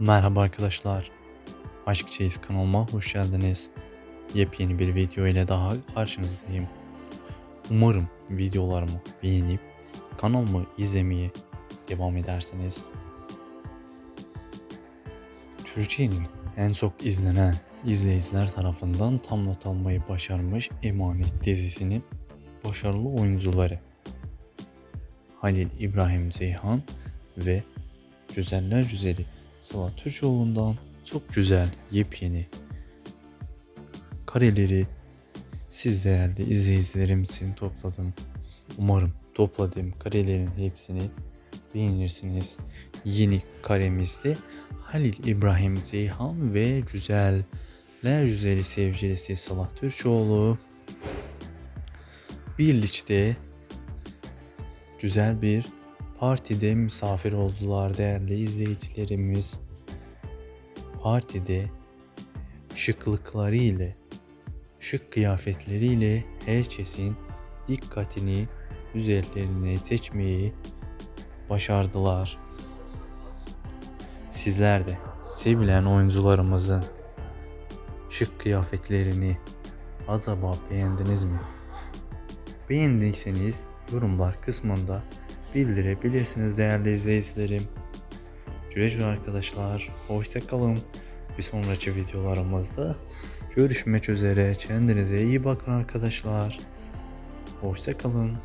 Merhaba arkadaşlar. Aşk Çeyiz kanalıma hoş geldiniz. Yepyeni bir video ile daha karşınızdayım. Umarım videolarımı beğenip kanalımı izlemeye devam edersiniz. Türkiye'nin en çok izlenen izleyiciler tarafından tam not almayı başarmış Emanet dizisinin başarılı oyuncuları Halil İbrahim Zeyhan ve Güzeller Güzeli Sıla Türkoğlu'ndan çok güzel yepyeni kareleri siz değerli izleyicilerim için topladım. Umarım topladığım karelerin hepsini beğenirsiniz. Yeni karemizde Halil İbrahim Zeyhan ve Güzeller Güzeli sevgilisi Sıla Türkoğlu birlikte güzel bir partide misafir oldular değerli izleyicilerimiz. Partide şıklıklarıyla, şık kıyafetleriyle herkesin dikkatini üzerlerine seçmeyi başardılar. Sizler de sevilen oyuncularımızın şık kıyafetlerini acaba beğendiniz mi? Beğendiyseniz yorumlar kısmında bildirebilirsiniz değerli izleyicilerim. Güle arkadaşlar. Hoşça kalın. Bir sonraki videolarımızda görüşmek üzere. Kendinize iyi bakın arkadaşlar. Hoşça kalın.